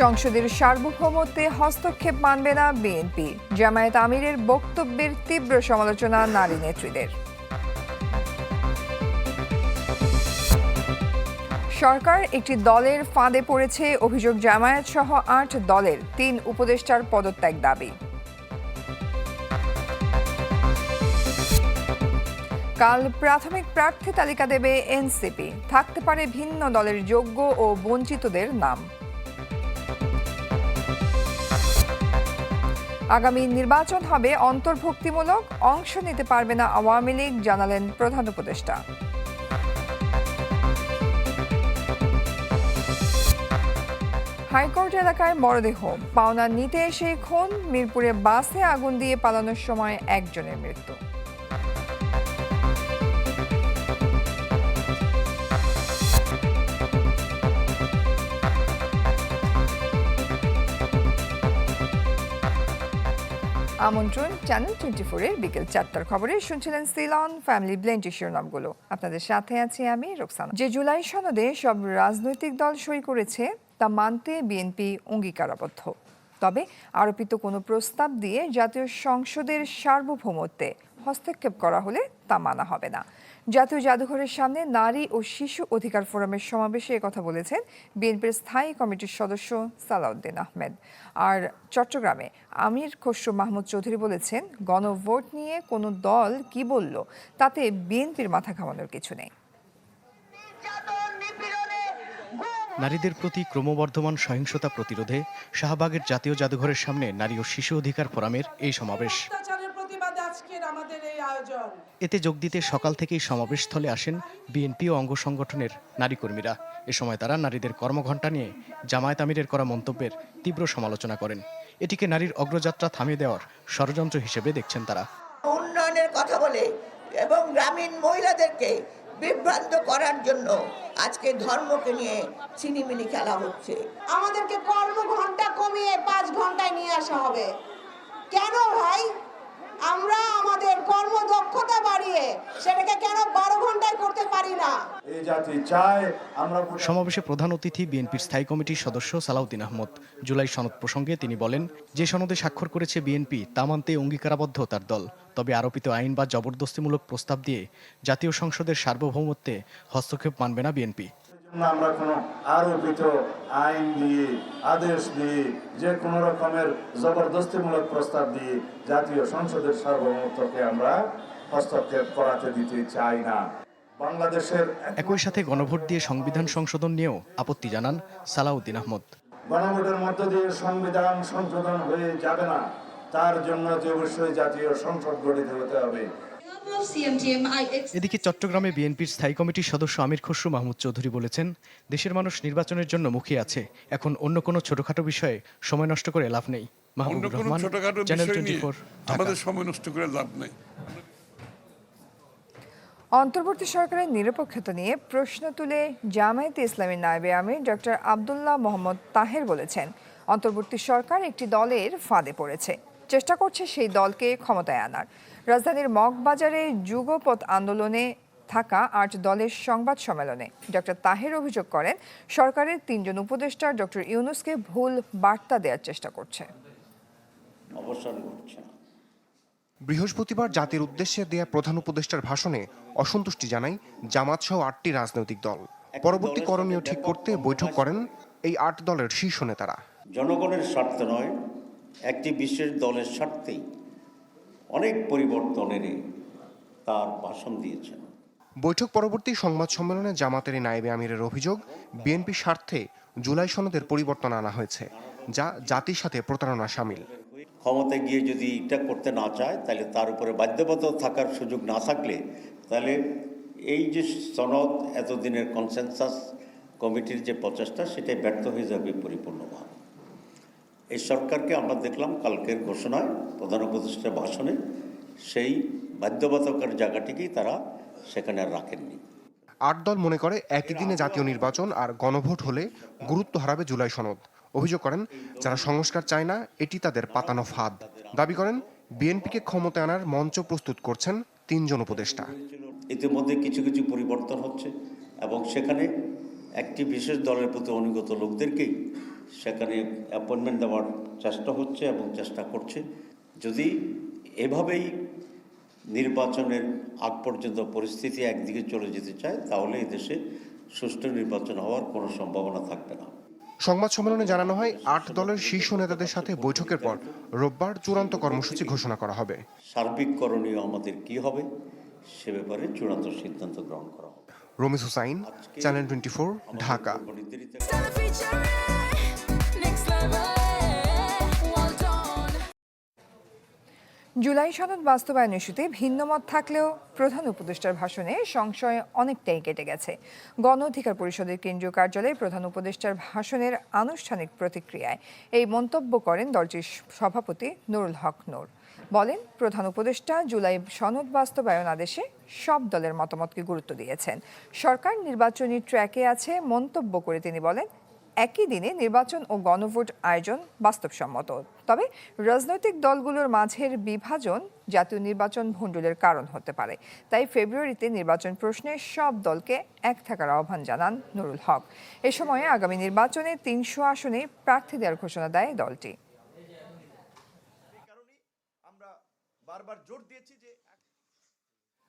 সংসদের সার্বভৌমত্বে হস্তক্ষেপ মানবে না বিএনপি। জামায়াত আমিরের বক্তব্যের তীব্র সমালোচনা নারী নেত্রীদের। সরকার একটি দলের ফাঁদে পড়েছে অভিযোগ জামায়াত সহ আট দলের তিন উপদেষ্টার পদত্যাগ দাবি। কাল প্রাথমিক প্রার্থী তালিকা দেবে এনসিপি। থাকতে পারে ভিন্ন দলের যোগ্য ও বঞ্চিতদের নাম। আগামী নির্বাচন হবে অন্তর্ভুক্তিমূলক, অংশ নিতে পারবে না আওয়ামী লীগ, জানালেন প্রধান উপদেষ্টা। হাইকোর্ট এলাকায় মরদেহ। পাওনা নিতে এসে খুন, মিরপুরে বাসে আগুন দিয়ে পালানোর সময় একজনের মৃত্যু। আমন্ত্রণ চ্যানেল টোয়েন্টি ফোরের বিকেল চারটার খবরে শুনছিলেন সিলন ফ্যামিলি ব্লেন্ডের শিরোনামগুলো। আপনাদের সাথে আছি আমি রোকসানা। যে জুলাই সনদে সব রাজনৈতিক দল সই করেছে, তা মানতে বিএনপি অঙ্গীকারাবদ্ধ। তবে আরোপিত কোনো প্রস্তাব দিয়ে জাতীয় সংসদের সার্বভৌমত্বে হস্তক্ষেপ করা হলে তা মানা হবে না। জাতীয় জাদুঘরের সামনে নারী ও শিশু অধিকার ফোরামের সমাবেশে কথা বলেছেন বিএনপির স্থায়ী কমিটির সদস্য সালাউদ্দিন আহমেদ। আর চট্টগ্রামে আমির খসরু মাহমুদ চৌধুরী বলেছেন, গণভোট নিয়ে কোনো দল কি বলল, তাতে বিএনপির মাথা ঘামানোর কিছু নেই। নারীদের প্রতি ক্রমবর্ধমান সহিংসতা প্রতিরোধে শাহবাগের জাতীয় জাদুঘরের সামনে নারী ও শিশু অধিকার ফোরামের এই সমাবেশ অত্যাচারের প্রতিবাদে আজকের আমাদের এই আয়োজন এতে যোগ দিতে সকাল থেকেই সমাবেশস্থলে আসেন বিএনপি ও অঙ্গ সংগঠনের নারী কর্মীরা এ সময় তারা নারীদের কর্মঘণ্টা নিয়ে জামায়াত আমিরের করা মন্তব্যের তীব্র সমালোচনা করেন। এটিকে নারীর অগ্রযাত্রা থামিয়ে দেওয়ার ষড়যন্ত্র হিসেবে দেখছেন তারা। উন্নয়নের কথা বলে এবং গ্রামীণ মহিলাদেরকে বিভ্রান্ত করার জন্য আজকে ধর্মকে নিয়ে ছিনিমিনি খেলা হচ্ছে। আমাদেরকে কর্ম ঘণ্টা কমিয়ে পাঁচ ঘন্টায় নিয়ে আসা হবে। কেন ভাই? আমরা আমাদের কর্মদক্ষতা বাড়িয়ে সেটাকে কেন বারো ঘন্টায় করতে পারি না? এই জাতি চায় আমরা সমাবেশে প্রধান অতিথি বিএনপির স্থায়ী কমিটির সদস্য সালাউদ্দিন আহমদ। জুলাই সনদ প্রসঙ্গে তিনি বলেন যে সনদে স্বাক্ষর করেছে বিএনপি তা মানতে অঙ্গীকারাবদ্ধ তার দল। তবে আরোপিত আইন বা জবরদস্তিমূলক প্রস্তাব দিয়ে জাতীয় সংসদের সার্বভৌমত্বে হস্তক্ষেপ মানবে না বিএনপি। আমরা কোনো আরোপিত আইন দিয়ে আদেশ দিয়ে যে কোনো রকমের জবরদস্তিমূলক প্রস্তাব দিয়ে জাতীয় সংসদের সার্বভৌমত্বকে আমরা হস্তক্ষেপ করাতে দিতে চাই না। বাংলাদেশের একই সাথে গণভোট দিয়ে সংবিধান সংশোধন নিয়েও আপত্তি জানান সালাউদ্দিন আহমদ। গণভোটের মধ্য দিয়ে সংবিধান সংশোধন হয়ে যাবে না। তার জন্য যে অবশ্যই জাতীয় সংসদ গঠিত হতে হবে। এদিকে চট্টগ্রামে বিএনপির স্থায়ী কমিটির সদস্য আমির খসরু মাহমুদ চৌধুরী বলেছেন দেশের মানুষ নির্বাচনের জন্য মুখিয়ে আছে। এখন অন্য কোনো ছোটখাটো বিষয়ে সময় নষ্ট করে লাভ নেই। মাহমুদুর রহমান চ্যানেল টোয়েন্টি আমাদের সময় নষ্ট করে লাভ নেই। অন্তর্বর্তী সরকারের নিরপেক্ষতা নিয়ে প্রশ্ন তুলে জামায়াতে ইসলামী নায়েবে আমির ডক্টর আবদুল্লাহ মোহাম্মদ তাহের বলেছেন অন্তর্বর্তী সরকার একটি দলের ফাঁদে পড়েছে। চেষ্টা করছে সেই দলকে ক্ষমতায় আনার। রাজধানীর মগবাজারে যুগপথ আন্দোলনে থাকা আট দলের সংবাদ সম্মেলনে ডক্টর তাহের অভিযোগ করেন সরকারের তিনজন উপদেষ্টা ডক্টর ইউনুসকে ভুল বার্তা দেওয়ার চেষ্টা করছে। বৃহস্পতিবার জাতির উদ্দেশ্যে দেয়া প্রধান উপদেষ্টার ভাষণে অসন্তুষ্টি জানায় জামাত সহ আটটি রাজনৈতিক দল। পরবর্তী করণীয় ঠিক করতে বৈঠক করেন এই আট দলের শীর্ষ নেতারা। জনগণের স্বার্থ নয় একটি বিশেষ দলের স্বার্থেই। অনেক পরিবর্তনের তার ভাষণ দিয়েছেন। বৈঠক পরবর্তী সংবাদ সম্মেলনে জামাতের নায়েবে আমিরের অভিযোগ বিএনপির স্বার্থে জুলাই সনদের পরিবর্তন আনা হয়েছে যা জাতির সাথে প্রতারণা সামিল। ক্ষমতায় গিয়ে যদি এটা করতে না চায় তাহলে তার উপরে বাধ্যবাধ থাকার সুযোগ না থাকলে তাহলে এই যে সনদ এতদিনের কনসেনসাস কমিটির যে প্রচেষ্টা সেটাই ব্যর্থ হয়ে যাবে পরিপূর্ণভাবে। এই সরকারকে আমরা দেখলাম কালকের ঘোষণায় প্রধান উপদেষ্টার ভাষণে সেই বাধ্যবাধকতার জায়গাটিকেই তারা সেখানে আর রাখেননি। আট দল মনে করে একই দিনে জাতীয় নির্বাচন আর গণভোট হলে গুরুত্ব হারাবে জুলাই সনদ। অভিযোগ করেন যারা সংস্কার চায় না এটি তাদের পাতানো ফাঁদ। দাবি করেন বিএনপিকে ক্ষমতায় আনার মঞ্চ প্রস্তুত করছেন তিনজন উপদেষ্টা। ইতিমধ্যে কিছু কিছু পরিবর্তন হচ্ছে এবং সেখানে একটি বিশেষ দলের প্রতি অনুগত লোকদেরকেই সেখানে অ্যাপয়েন্টমেন্ট দেওয়ার চেষ্টা হচ্ছে এবং চেষ্টা করছে। যদি এভাবেই নির্বাচনের আগ পর্যন্ত পরিস্থিতি একদিকে চলে যেতে চায় তাহলে এদেশে সুষ্ঠু নির্বাচন হওয়ার কোনো সম্ভাবনা থাকবে না। সংবাদ সম্মেলনে জানানো হয় আট দলের শীর্ষ নেতাদের সাথে বৈঠকের পর রোববার চূড়ান্ত কর্মসূচি ঘোষণা করা হবে। সার্বিক করণীয় আমাদের কি হবে সে ব্যাপারে চূড়ান্ত সিদ্ধান্ত গ্রহণ করা হবে। Ramiz Hussain channel twenty Dhaka. July সনদ বাস্তবায়ন ইস্যুতে ভিন্নমত থাকলেও প্রধান উপদেষ্টার ভাষণে সংশয় অনেকটাই কেটে গেছে। গণ অধিকার পরিষদের কেন্দ্রীয় কার্যালয়ে প্রধান উপদেষ্টার ভাষণের আনুষ্ঠানিক প্রতিক্রিয়ায় এই মন্তব্য করেন দলটির সভাপতি নুরুল হক নূর। বলেন, প্রধান উপদেষ্টা জুলাই সনদ বাস্তবায়ন আদেশে সব দলের মতামতকে গুরুত্ব দিয়েছেন। সরকার নির্বাচনী ট্র্যাকে আছে মন্তব্য করে তিনি বলেন একই দিনে নির্বাচন ও গণভোট আয়োজন বাস্তবসম্মত। তবে রাজনৈতিক দলগুলোর মাঝের বিভাজন জাতীয় নির্বাচন ভণ্ডুলের কারণ হতে পারে। তাই ফেব্রুয়ারিতে নির্বাচন প্রশ্নে সব দলকে এক থাকার আহ্বান জানান নুরুল হক। এ সময়ে আগামী নির্বাচনে তিনশো আসনে প্রার্থী দেওয়ার ঘোষণা দেয় দলটি। বারবার জোর দিয়েছি যে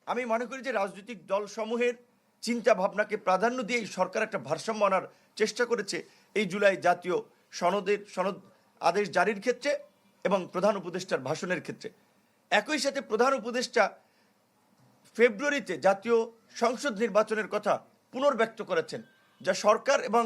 আমি মনে করি যে রাজনৈতিক দলসমূহের চিন্তা ভাবনাকে প্রাধান্য দিয়ে সরকার একটা ভারসাম্য আনার চেষ্টা করেছে। এই জুলাই জাতীয় সনদের, সনদ আদেশ জারির ক্ষেত্রে এবং প্রধান উপদেষ্টার ভাষণের ক্ষেত্রে। একই সাথে প্রধান উপদেষ্টা ফেব্রুয়ারিতে জাতীয় সংসদ নির্বাচনের কথা পুনর্ব্যক্ত করেছেন, যা সরকার এবং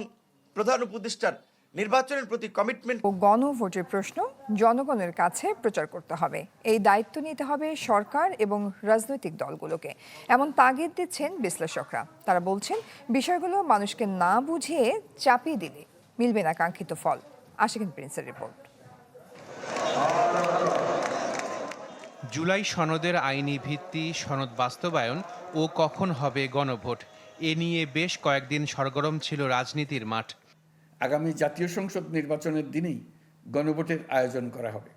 প্রধান উপদেষ্টার নির্বাচনের প্রতি কমিটমেন্ট ও গণভোটের প্রশ্ন জনগণের কাছে প্রচার করতে হবে। এই দায়িত্ব নিতে হবে সরকার এবং রাজনৈতিক দলগুলোকে। এমন তাগিদ দিচ্ছেন বিশ্লেষকরা। তারা বলছেন, বিষয়গুলো মানুষকে না বুঝিয়ে চাপিয়ে দিলে মিলবে না কাঙ্ক্ষিত ফল। আশিকিন প্রিন্সের রিপোর্ট জুলাই সনদের আইনি ভিত্তি সনদ বাস্তবায়ন ও কখন হবে গণভোট এ নিয়ে বেশ কয়েকদিন সরগরম ছিল রাজনীতির মাঠ। আগামী জাতীয় সংসদ নির্বাচনের দিনেই গণভোটের আয়োজন করা হবে।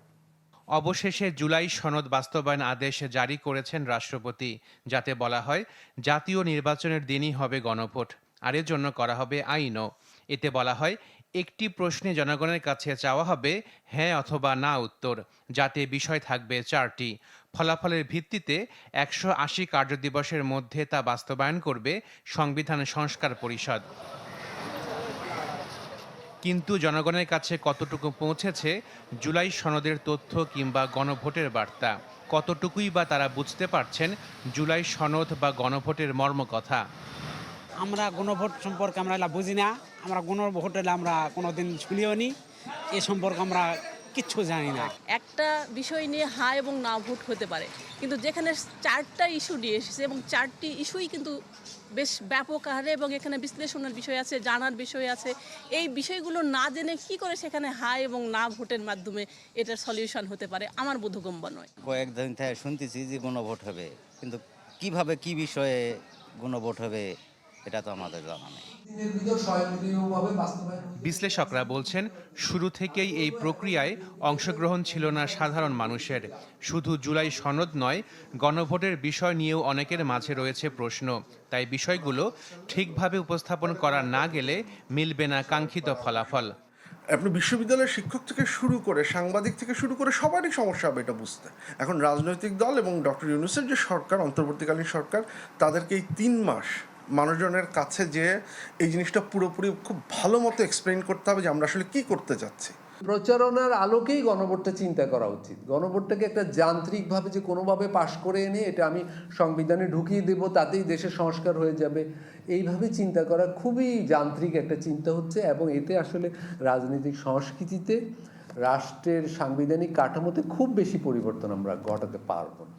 অবশেষে জুলাই সনদ বাস্তবায়ন আদেশ জারি করেছেন রাষ্ট্রপতি যাতে বলা হয় জাতীয় নির্বাচনের দিনই হবে গণভোট আর এর জন্য করা হবে আইনও। এতে বলা হয়, একটি প্রশ্নে জনগণের কাছে চাওয়া হবে হ্যাঁ অথবা না উত্তর, যাতে বিষয় থাকবে চারটি। ফলাফলের ভিত্তিতে একশো আশি কার্যদিবসের মধ্যে তা বাস্তবায়ন করবে সংবিধান সংস্কার পরিষদ। কিন্তু জনগণের কাছে কতটুকু পৌঁছেছে, জুলাই সনদের তথ্য কিংবা গণভোটের বার্তা? কতটুকুই বা তারা বুঝতে পারছেন, জুলাই সনদ বা গণভোটের মর্মকথা? আমরা গণভোট সম্পর্কে আমরা বুঝি না। আমরা গণভোট এলে আমরা কোনো দিন শুনিও নি। এ সম্পর্কে আমরা কিচ্ছু জানি না। একটা বিষয় নিয়ে হা এবং না ভোট হতে পারে। কিন্তু যেখানে চারটা ইস্যু নিয়ে এসেছে এবং চারটি ইস্যুই কিন্তু বেশ ব্যাপক হারে এবং এখানে বিশ্লেষণের বিষয় আছে জানার বিষয় আছে। এই বিষয়গুলো না জেনে কি করে সেখানে হা এবং না ভোটের মাধ্যমে এটার সলিউশন হতে পারে? আমার বোধগম্য নয়। কয়েকদিন থেকে শুনতেছি যে গণভোট হবে। কিন্তু কীভাবে কি বিষয়ে গণভোট হবে এটা তো আমাদের জানা নেই। বিশ্লেষকরা বলছেন শুরু থেকেই এই প্রক্রিয়ায় অংশগ্রহণ ছিল না সাধারণ মানুষের। শুধু জুলাই সনদ নয় গণভোটের বিষয় নিয়েও অনেকের মাঝে রয়েছে প্রশ্ন। তাই বিষয়গুলো ঠিকভাবে উপস্থাপন করা না গেলে মিলবে না কাঙ্ক্ষিত ফলাফল। আপনি বিশ্ববিদ্যালয়ের শিক্ষক থেকে শুরু করে সাংবাদিক থেকে শুরু করে সবারই সমস্যা হবে এটা বুঝতে। এখন রাজনৈতিক দল এবং ডক্টর ইউনুসের যে সরকার অন্তর্বর্তীকালীন সরকার তাদেরকে এই তিন মাস মানুষজনের কাছে যে এই জিনিসটা পুরোপুরি খুব ভালো মতো এক্সপ্লেন করতে হবে যে আমরা আসলে কি করতে যাচ্ছি। প্রচারণার আলোকেই গণভোটটা চিন্তা করা উচিত। গণভোটটাকে একটা যান্ত্রিকভাবে যে কোনোভাবে পাশ করে এনে এটা আমি সংবিধানে ঢুকিয়ে দেব, তাতেই দেশের সংস্কার হয়ে যাবে। এইভাবে চিন্তা করা খুবই যান্ত্রিক একটা চিন্তা হচ্ছে এবং এতে আসলে রাজনৈতিক সংস্কৃতিতে, রাষ্ট্রের সাংবিধানিক কাঠামোতে খুব বেশি পরিবর্তন আমরা ঘটাতে পারব না।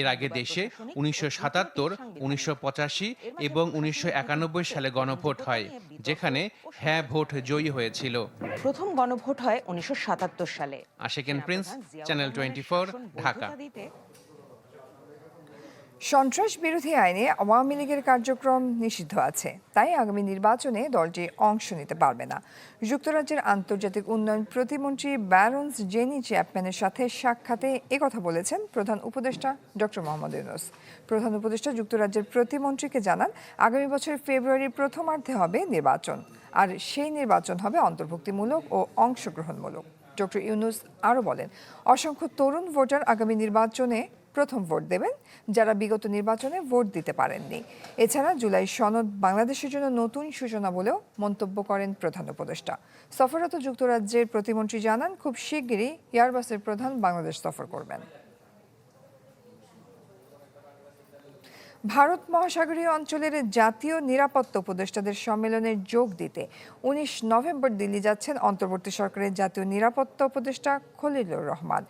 এর আগে দেশে উনিশশো সাতাত্তর উনিশশো পঁচাশি এবং উনিশশো একানব্বই সালে গণভোট হয় যেখানে হ্যাঁ ভোট জয়ী হয়েছিল। প্রথম গণভোট হয় উনিশশো সাতাত্তর সালে। Ashekin Prince channel twenty Dhaka. সন্ত্রাস বিরোধী আইনে আওয়ামী লীগের কার্যক্রম নিষিদ্ধ আছে। তাই আগামী নির্বাচনে দলটি অংশ নিতে পারবে না। যুক্তরাজ্যের আন্তর্জাতিক উন্নয়ন প্রতিমন্ত্রী ব্যারন্স জেনি চ্যাপম্যানের সাথে সাক্ষাতে একথা বলেছেন প্রধান উপদেষ্টা ডক্টর মোহাম্মদ ইউনুস। প্রধান উপদেষ্টা যুক্তরাজ্যের প্রতিমন্ত্রীকে জানান, আগামী বছর ফেব্রুয়ারির প্রথমার্ধে হবে নির্বাচন, আর সেই নির্বাচন হবে অন্তর্ভুক্তিমূলক ও অংশগ্রহণমূলক। ডক্টর ইউনুস আরও বলেন, অসংখ্য তরুণ ভোটার আগামী নির্বাচনে প্রথম ভোট দেবেন, যারা বিগত নির্বাচনে ভোট দিতে পারেননি। এছাড়া জুলাই সনদ বাংলাদেশের জন্য নতুন সূচনা বলেও মন্তব্য করেন প্রধান উপদেষ্টা। সফররত যুক্তরাজ্যের প্রতিমন্ত্রী জানান, খুব শিগগিরই এয়ারবাসের প্রধান বাংলাদেশ সফর করবেন। ভারত মহাসাগরীয় অঞ্চলের জাতীয় নিরাপত্তা উপদেষ্টাদের সম্মেলনে যোগ দিতে উনিশ নভেম্বর দিল্লি যাচ্ছেন অন্তর্বর্তী সরকারের জাতীয় নিরাপত্তা উপদেষ্টা খলিলুর রহমান।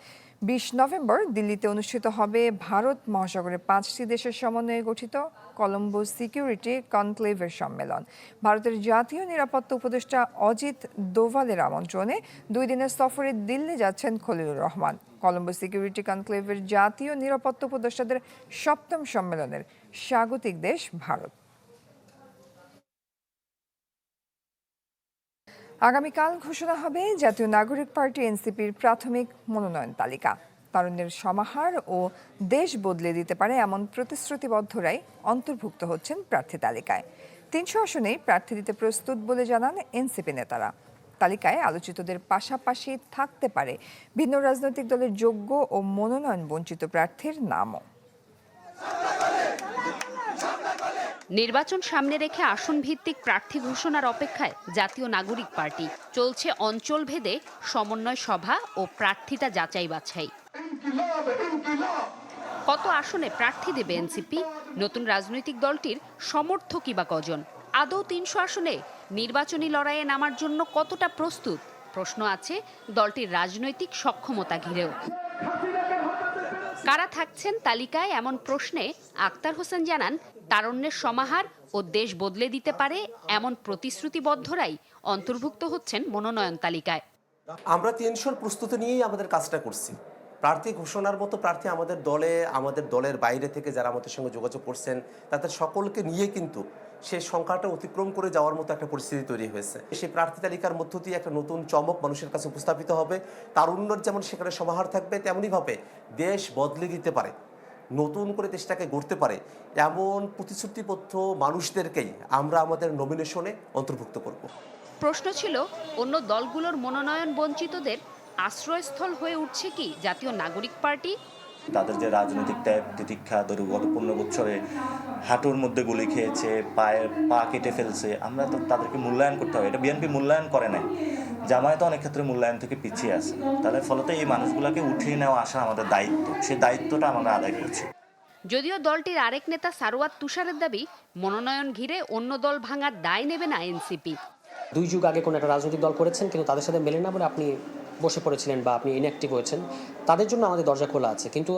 বিশ নভেম্বর দিল্লিতে অনুষ্ঠিত হবে ভারত মহাসাগরের পাঁচটি দেশের সমন্বয়ে গঠিত কলম্বো সিকিউরিটি কনক্লেভের সম্মেলন। ভারতের জাতীয় নিরাপত্তা উপদেষ্টা অজিত দোভালের আমন্ত্রণে দুই দিনের সফরে দিল্লি যাচ্ছেন খলিলুর রহমান। কলম্বো সিকিউরিটি কনক্লেভের জাতীয় নিরাপত্তা উপদেষ্টাদের সপ্তম সম্মেলনের স্বাগতিক দেশ ভারত। আগামীকাল ঘোষণা হবে জাতীয় নাগরিক পার্টি এনসিপির প্রাথমিক মনোনয়ন তালিকা। তারুণ্যের সমাহার ও দেশ বদলে দিতে পারে এমন প্রতিশ্রুতিবদ্ধরাই অন্তর্ভুক্ত হচ্ছেন প্রার্থী তালিকায়। তিনশো আসনেই প্রার্থী দিতে প্রস্তুত বলে জানান এনসিপি নেতারা। তালিকায় আলোচিতদের পাশাপাশি থাকতে পারে ভিন্ন রাজনৈতিক দলের যোগ্য ও মনোনয়ন বঞ্চিত প্রার্থীর নামও। নির্বাচন সামনে রেখে আসন ভিত্তিক প্রার্থী ঘোষণার অপেক্ষায় জাতীয় নাগরিক পার্টি। চলছে অঞ্চল ভেদে সমন্বয় সভা ও প্রার্থিতা যাচাই বাছাই। কত আসনে প্রার্থী দেবে এনসিপি? নতুন রাজনৈতিক দলটির সমর্থকই বা কজন? আদৌ তিনশো আসনে নির্বাচনী লড়াইয়ে নামার জন্য কতটা প্রস্তুত? প্রশ্ন আছে দলটির রাজনৈতিক সক্ষমতা ঘিরেও। কারা থাকছেন তালিকায় এমন প্রশ্নে আক্তার হোসেন জানান, তারণ্যের সমাহার ও দেশ বদলে দিতে পারে এমন প্রতিশ্রুতিবদ্ধরাই অন্তর্ভুক্ত হচ্ছেন মনোনয়ন তালিকায়। আমরা তিনশোর প্রস্তুতি নিয়েই আমাদের কাজটা করছি। প্রার্থী ঘোষণার মতো প্রার্থী আমাদের দলে, আমাদের দলের বাইরে থেকে যারা আমাদের সঙ্গে যোগাযোগ করছেন, তাদের সকলকে নিয়ে কিন্তু সেই সংখ্যাটা অতিক্রম করে যাওয়ার মতো একটা পরিস্থিতি তৈরি হয়েছে। সেই প্রার্থী তালিকার মধ্য দিয়ে একটা নতুন চমক মানুষের কাছে উপস্থাপিত হবে। তারুণ্যর যেমন সেখানে সমাহার থাকবে তেমনইভাবে দেশ বদলে দিতে পারে, নতুন করে দেশটাকে গড়তে পারে এমন প্রতিশ্রুতিবদ্ধ মানুষদেরকেই আমরা আমাদের নমিনেশনে অন্তর্ভুক্ত করব। প্রশ্ন ছিল, অন্য দলগুলোর মনোনয়ন বঞ্চিতদের আশ্রয়স্থল হয়ে উঠছে কি জাতীয় নাগরিক পার্টি? তাদের যে রাজনৈতিক ত্যাগ তিতিক্ষা ধরু গত পনেরো বছরে হাঁটুর মধ্যে গুলি খেয়েছে পায়ে পা কেটে ফেলছে আমরা তো তাদেরকে মূল্যায়ন করতে হবে। এটা বিএনপি মূল্যায়ন করে নাই। জামায়াত অনেক ক্ষেত্রে মূল্যায়ন থেকে পিছিয়ে আছে। তাদের ফলত এই মানুষগুলোকে উঠিয়ে নেওয়া আসা আমাদের দায়িত্ব। সেই দায়িত্বটা আমরা আদায় করছি। যদিও দলটির আরেক নেতা সারোয়াত তুষারের দাবি মনোনয়ন ঘিরে অন্য দল ভাঙার দায় নেবে না এনসিপি। দুই যুগ আগে কোনো একটা রাজনৈতিক দল করেছেন কিন্তু তাদের সাথে মেলে না বলে আপনি বসে পড়েছিলেন বা আপনি ইনঅ্যাক্টিভ হয়েছেন তাদের জন্য আমাদের দরজা খোলা আছে। কিন্তু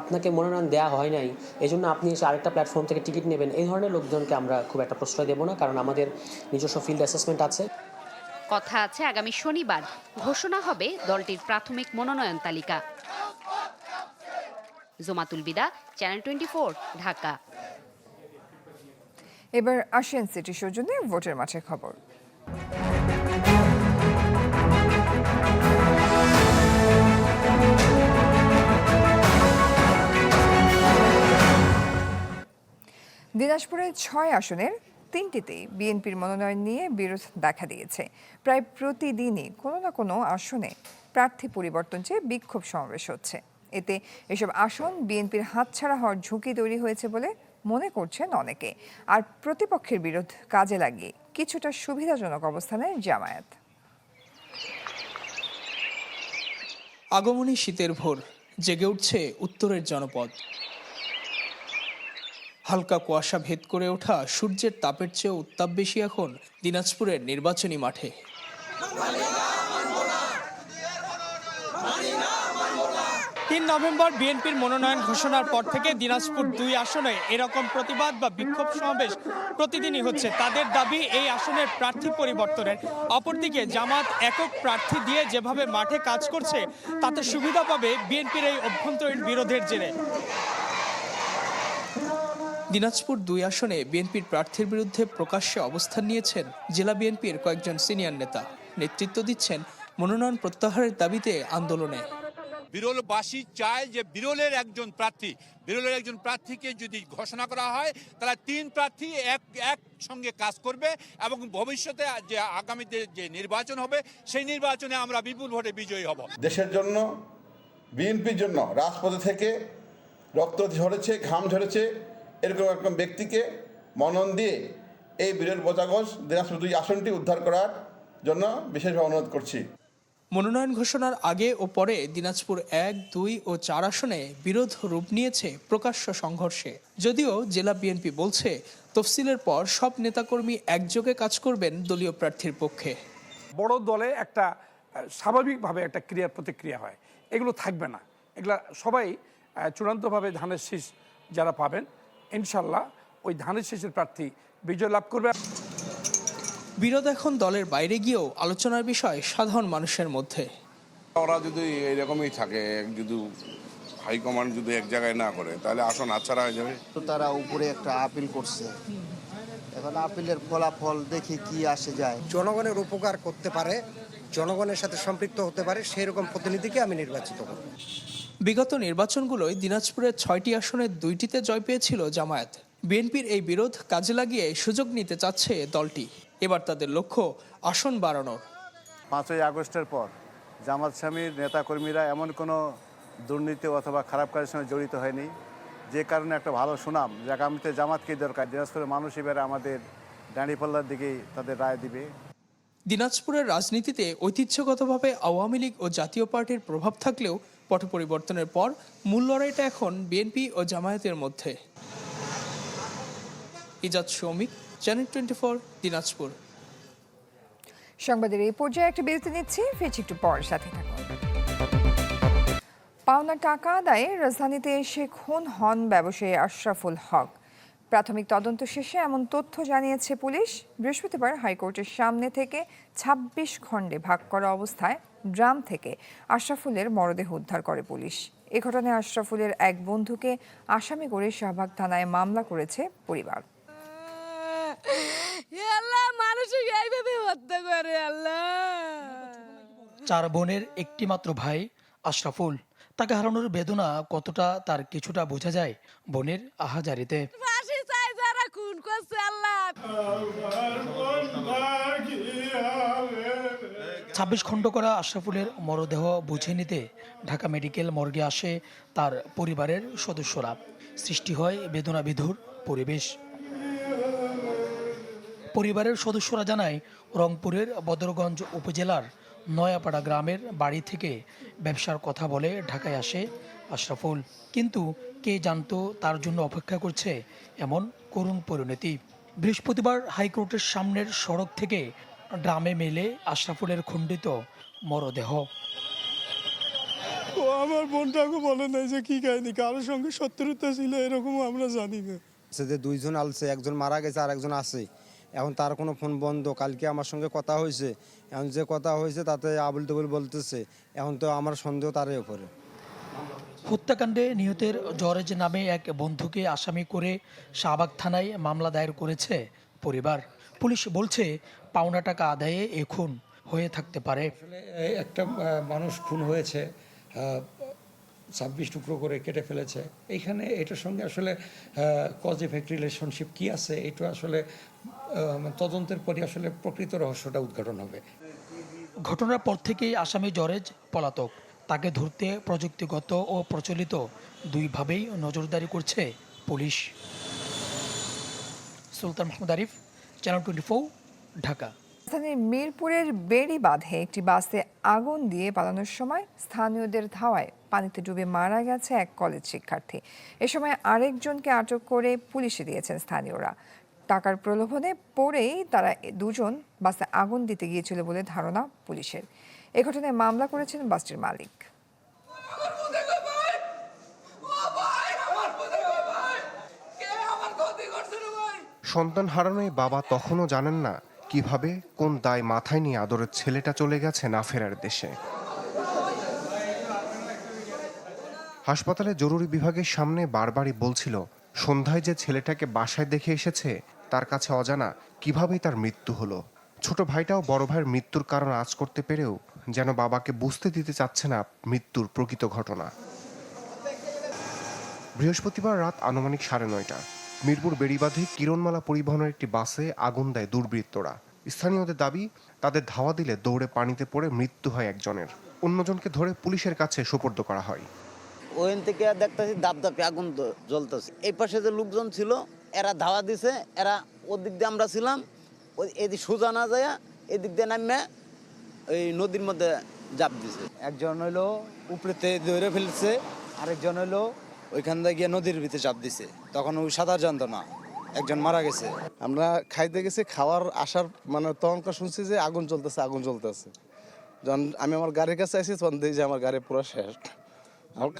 আপনাকে মনোনয়ন দেওয়া হয় নাই এই জন্য আপনি এসে আরেকটা প্ল্যাটফর্ম থেকে টিকিট নেবেন। এই ধরনের লোকজনকে আমরা খুব একটা প্রশ্রয় দেবো না কারণ আমাদের নিজস্ব ফিল্ড অ্যাসেসমেন্ট আছে। কথা আছে আগামী শনিবার ঘোষণা হবে দলটির প্রাথমিক মনোনয়ন তালিকা। জোমাতুল বিদা চ্যানেল টোয়েন্টি ঢাকা। এবার আসেন সিটি সৌজন্যে ভোটের মাঠের খবর। দিনাজপুরের ছয় আসনের তিনটিতেই বিএনপির মনোনয়ন নিয়ে বিরোধ দেখা দিয়েছে। প্রায় প্রতিদিনই কোনো না কোনো আসনে প্রার্থী পরিবর্তন চেয়ে বিক্ষোভ সমাবেশ হচ্ছে। এতে এসব আসন বিএনপির হাতছাড়া হওয়ার ঝুঁকি তৈরি হয়েছে বলে মনে করছেন অনেকে। আর প্রতিপক্ষের বিরোধ কাজে লাগিয়ে কিছুটা সুবিধাজনক অবস্থানে জামায়াত। আগমনী শীতের ভোর, জেগে উঠছে উত্তরের জনপদ। হালকা কুয়াশা ভেদ করে ওঠা সূর্যের তাপের চেয়েও উত্তাপ বেশি এখন দিনাজপুরের নির্বাচনী মাঠে। তিন নভেম্বর বিএনপির মনোনয়ন ঘোষণার পর থেকে দিনাজপুর দুই আসনে এরকম প্রতিবাদ বা বিক্ষোভ সমাবেশ প্রতিদিনই হচ্ছে। তাদের দাবি, এই আসনের প্রার্থী পরিবর্তনের। অপরদিকে জামাত একক প্রার্থী দিয়ে যেভাবে মাঠে কাজ করছে, তাতে সুবিধা পাবে বিএনপির এই অভ্যন্তরীণ বিরোধের জেরে। দিনাজপুর দুই আসনে বিএনপির প্রার্থীর বিরুদ্ধে প্রকাশ্যে অবস্থান নিয়েছেন জেলা বিএনপির কয়েকজন সিনিয়র নেতা। নেতৃত্ব দিচ্ছেন মনোনয়ন প্রত্যাহারের দাবিতে আন্দোলনে। বিরলবাসী চায় যে বিরলের একজন প্রার্থী বিরলের একজন প্রার্থীকে যদি ঘোষণা করা হয় তাহলে তিন প্রার্থী এক একসঙ্গে কাজ করবে এবং ভবিষ্যতে যে আগামীতে যে নির্বাচন হবে সেই নির্বাচনে আমরা বিপুল ভোটে বিজয়ী হব। দেশের জন্য বিএনপির জন্য রাজপথে থেকে রক্ত ঝরেছে ঘাম ঝরেছে এরকম একজন ব্যক্তিকে মনন দিয়ে এই বিরল বোচাগজ দিনাজপুর দুই আসনটি উদ্ধার করার জন্য বিশেষভাবে অনুরোধ করছি। মনোনয়ন ঘোষণার আগে ও পরে দিনাজপুর এক দুই ও চার আসনে বিরোধ রূপ নিয়েছে প্রকাশ্য সংঘর্ষে। যদিও জেলা বিএনপি বলছে তফসিলের পর সব নেতাকর্মী একযোগে কাজ করবেন দলীয় প্রার্থীর পক্ষে। বড় দলে একটা স্বাভাবিকভাবে একটা ক্রিয়া প্রতিক্রিয়া হয়। এগুলো থাকবে না। এগুলা সবাই চূড়ান্তভাবে ধানের শীষ যারা পাবেন ইনশাল্লাহ ওই ধানের শীষের প্রার্থী বিজয় লাভ করবে। বিরোধ এখন দলের বাইরে গিয়েও আলোচনার বিষয় সাধারণ মানুষের মধ্যে। ওরা যদি এরকমই থাকে যদি হাইকমান্ড যদি এক জায়গায় না করে তাহলে আসন আচ্ছাড়া হয়ে যাবে। তো তারা উপরে একটা আপিল করছে। এখন আপিলের ফলাফল দেখি কি আসে যায়। জনগণের উপকার করতে পারে জনগণের সাথে সম্পৃক্ত হতে পারে সেই রকম প্রতিনিধিকে আমি নির্বাচিত করব। বিগত নির্বাচনগুলোয় দিনাজপুরের ছয়টি আসনের দুইটিতে জয় পেয়েছিল জামায়াত। বিএনপির এই বিরোধ কাজে লাগিয়ে সুযোগ নিতে চাচ্ছে দলটি। এবার তাদের লক্ষ্য আসন বাড়ানোর পাঁচই আগস্টের পর জামাত স্বামীর নেতাকর্মীরা এমন কোনো দুর্নীতি অথবা খারাপ কাজের সঙ্গে জড়িত হয়নি। যে কারণে একটা ভালো সুনাম যে আগামীতে জামাতকেই দরকার দিনাজপুরের মানুষ এবারে আমাদের দাঁড়িপাল্লার দিকেই তাদের রায় দিবে। দিনাজপুরের রাজনীতিতে ঐতিহ্যগতভাবে আওয়ামী লীগ ও জাতীয় পার্টির প্রভাব থাকলেও পট পরিবর্তনের পর মূল লড়াইটা এখন বিএনপি ও জামায়াতের মধ্যে। Ijad Shoumik channel twenty four Dinajpur. সংবাদের এই পর্যায়ে একটা বিরতি নিচ্ছি, ফিরছি একটু পর সাথে থাকুন। পাওনা টাকা আদায়ে রাজধানীতে এসে খুন হন ব্যবসায়ী আশরাফুল হক। প্রাথমিক তদন্ত শেষে এমন তথ্য জানিয়েছে পুলিশ। বৃহস্পতিবার হাইকোর্টের সামনে থেকে ২৬ খণ্ডে ভাগ করা অবস্থায় ড্রাম থেকে আশরাফুলের মরদেহ উদ্ধার করে পুলিশ। এ ঘটনায় আশরাফুলের এক বন্ধুকে আসামি করে শাহবাগ থানায় মামলা করেছে পরিবার। আল্লাহ মানুষকে এইভাবে হত্যা করে আল্লাহ। চার বোনের একটি মাত্র ভাই আশরাফুল তাকে হারানোর বেদনা কতটা তার কিছুটা বোঝা যায় বোনের আহাজারিতে। খুন করছে আল্লাহ। ছাব্বিশ খণ্ড করা আশরাফুলের মরদেহ বুঝে নিতে ঢাকা মেডিকেল মর্গে আসে তার পরিবারের সদস্যরা। সৃষ্টি হয় বেদনা বিধুর পরিবেশ। পরিবারের সদস্যরা জানায়, রংপুরের বদরগঞ্জ উপজেলার নয়াপাড়া গ্রামের বাড়ি থেকে ব্যবসার কথা বলে ঢাকায় আসে আশরাফুল। কিন্তু কে জানতো তার জন্য অপেক্ষা করছে এমন করুণ পরিণতি। বৃহস্পতিবার হাইকোর্টের সামনের সড়ক থেকে ড্রামে মেলে আশরাফুলের খণ্ডিত মরদেহ। ও আমার বোনটাকে বলে নাই যে কি কাহিনী? কারোর সঙ্গে শত্রুতা ছিল এরকম আমরা জানি না। সে যে দুইজন আলছে একজন মারা গেছে আর একজন আছে। এখন তার কোনো ফোন বন্ধ কালকে আমার সঙ্গে কথা হয়েছে। এখন যে কথা হয়েছে তাতে আবুল তবুল বলতেছে এখন তো আমার সন্দেহ তারই উপরে। হত্যাকাণ্ডে নিহতের জরেজ নামে এক বন্ধুকে আসামি করে শাহবাগ থানায় মামলা দায়ের করেছে পরিবার। পুলিশ বলছে পাওনা টাকা আদায়ে এ খুন হয়ে থাকতে পারে। একটা মানুষ খুন হয়েছে ছাব্বিশ টুকরো করে কেটে ফেলেছে। এইখানে এটার সঙ্গে আসলে কজ ইফেক্ট রিলেশনশিপ কি আছে? এটা আসলে তদন্তের পরই আসলে প্রকৃত রহস্যটা উদ্ঘাটন হবে। ঘটনার পর থেকেই আসামি জরেজ পলাতক। তাকে ধরতে প্রযুক্তিগত ও প্রচলিত দুইভাবেই নজরদারি করছে police. Sultan Mahmud Arif channel twenty Dhaka রাজধানীর মিরপুরের বেড়ি বাঁধে একটি বাসে আগুন দিয়ে পালানোর সময় স্থানীয়দের ধাওয়ায় পানিতে ডুবে মারা গেছে এক কলেজ শিক্ষার্থী। এ সময় আরেকজনকে আটক করে পুলিশে দিয়েছেন স্থানীয়রা। টাকার প্রলোভনে পড়েই তারা দুজন বাসে আগুন দিতে গিয়েছিল বলে ধারণা পুলিশের। এ ঘটনায় মামলা করেছেন বাসটির মালিক। সন্তান হারানোয় বাবা তখনও জানেন না কীভাবে, কোন দায় মাথায় নিয়ে আদরের ছেলেটা চলে গেছে না ফেরার দেশে। হাসপাতালে জরুরি বিভাগের সামনে বারবারই বলছিল, সন্ধ্যায় যে ছেলেটাকে বাসায় দেখে এসেছে, তার কাছে অজানা কিভাবেই তার মৃত্যু হলো। ছোট ভাইটাও বড় ভাইয়ের মৃত্যুর কারণ আজ করতে পেরেও যেন বাবাকে বুঝতে দিতে চাচ্ছে না মৃত্যুর প্রকৃত ঘটনা। বৃহস্পতিবার রাত আনুমানিক সাড়ে নয়টা। মিরপুর বেড়িবাঁধে কিরণমালা পরিবহনের একটি বাসে আগুন দেয় দুর্বৃত্তরা। স্থানীয়দের দাবি তাদের ধাওয়া দিলে দৌড়ে পানিতে পড়ে মৃত্যু হয় একজনের। অন্যজনকে ধরে পুলিশের কাছে সোপর্দ করা হয়। ওইখান থেকে দেখতেছি দাপ দাপে আগুন জ্বলতেছে। এই পাশে যে লোকজন ছিল এরা ধাওয়া দিছে এরা ওদিক দিয়ে আমরা ছিলাম। ওই এদিক সোজা না যায় এদিক দিয়ে নামে ওই নদীর মধ্যে জাপ দিছে। একজন হইল উপরেতে ধরে ফেলছে আরেকজন হইল ওইখান থেকে গিয়ে নদীর ভিতরে চাপ দিছে। তখন ওই সাঁতার জানতো না। একজন মারা গেছে। আমরা খাইতে গেছি খাওয়ার আসার মানে তখনকার শুনছি যে আগুন চলতেছে আগুন চলতেছে যখন আমি আমার গাড়ির কাছে আসি তখন দেখি যে আমার গাড়ি পুরো শেষ। আমার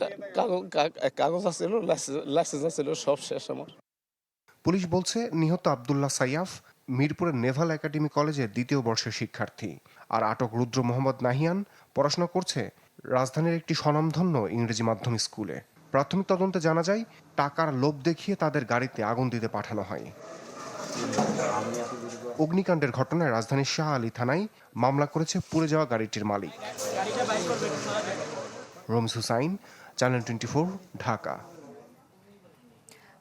কাগজ আছিল লাইসেন্স আছিল সব শেষ আমার। পুলিশ বলছে নিহত আবদুল্লাহ সাইয়াফ মিরপুরের নেভাল একাডেমি কলেজের দ্বিতীয় বর্ষের শিক্ষার্থী। আর আটক রুদ্র মোহাম্মদ নাহিয়ান পড়াশোনা করছে রাজধানীর একটি স্বনামধন্য ইংরেজি মাধ্যম স্কুলে। প্রাথমিক তদন্তে জানা যায়, টাকার লোভ দেখিয়ে তাদের গাড়িতে আগুন দিতে পাঠানো হয়। অগ্নিকাণ্ডের ঘটনায় রাজধানীর শাহ আলী থানায় মামলা করেছে পুড়ে যাওয়া গাড়িটির মালিক। রমস হুসাইন, চ্যানেল টোয়েন্টি ঢাকা।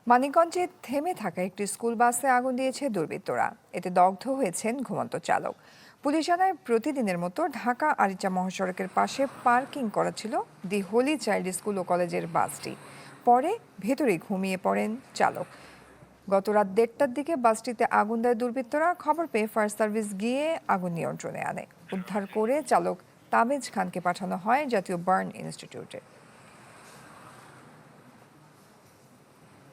মানিকগঞ্জে থেমে থাকা একটি স্কুল বাসে আগুন দিয়েছে দুর্বৃত্তরা। এতে দগ্ধ হয়েছেন ঘুমন্ত চালক। পুলিশ জানায়, প্রতিদিনের মতো ঢাকা আরিচা মহাসড়কের পাশে পার্কিং করা ছিল দি হোলি চাইল্ড স্কুল ও কলেজের বাসটি। পরে ভেতরে ঘুমিয়ে পড়েন চালক। গত রাত দেড়টার দিকে বাসটিতে আগুন দেয় দুর্বৃত্তরা। খবর পেয়ে ফায়ার সার্ভিস গিয়ে আগুন নিয়ন্ত্রণে আনে। উদ্ধার করে চালক তাবেজ খানকে পাঠানো হয় জাতীয় বার্ন ইনস্টিটিউটে।